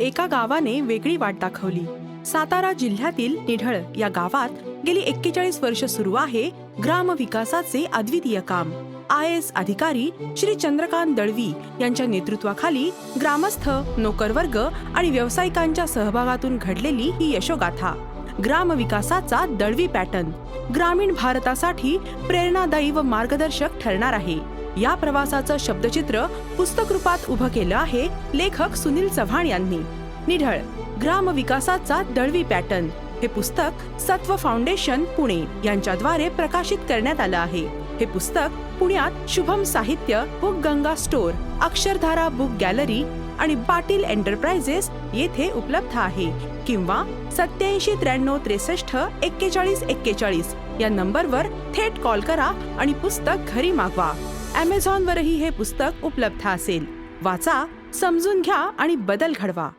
एका गावाने वेगळी वाट दाखवली. सातारा जिल्ह्यातील निढळ या गावात गेली एक्केचाळीस वर्ष सुरू आहे ग्राम विकासाचे अद्वितीय काम. आय एस अधिकारी श्री चंद्रकांत दळवी यांच्या नेतृत्वाखाली ग्रामस्थ नोकरवर्ग आणि व्यावसायिकांच्या सहभागातून घडलेली ही यशोगाथा. ग्राम विकासाचा दळवी पॅटर्न. ग्रामीण भारतासाठी प्रेरणादायी व मार्गदर्शक ठरणार आहे. या प्रवासाचं शब्दचित्र पुस्तक रूपात उभं केलं आहे लेखक सुनील चव्हाण यांनी. निढळ ग्राम विकासाचा दळवी पॅटर्न. हे पुस्तक सत्व फाउंडेशन पुणे यांच्याद्वारे प्रकाशित करण्यात आलं आहे. हे पुस्तक पुण्यात Shubham Sahitya book Ganga store Akshardhara book gallery आणि पाटील एंटरप्राइजेस येथे उपलब्ध आहे. किंवा सत्याऐंशी त्र्याण्णव त्रेसष्ट एक्केचाळीस एक्केचाळीस या नंबरवर थेट कॉल करा आणि पुस्तक घरी मागवा. ॲमेझॉनवरही हे पुस्तक उपलब्ध असेल. वाचा समजून घ्या आणि बदल घडवा.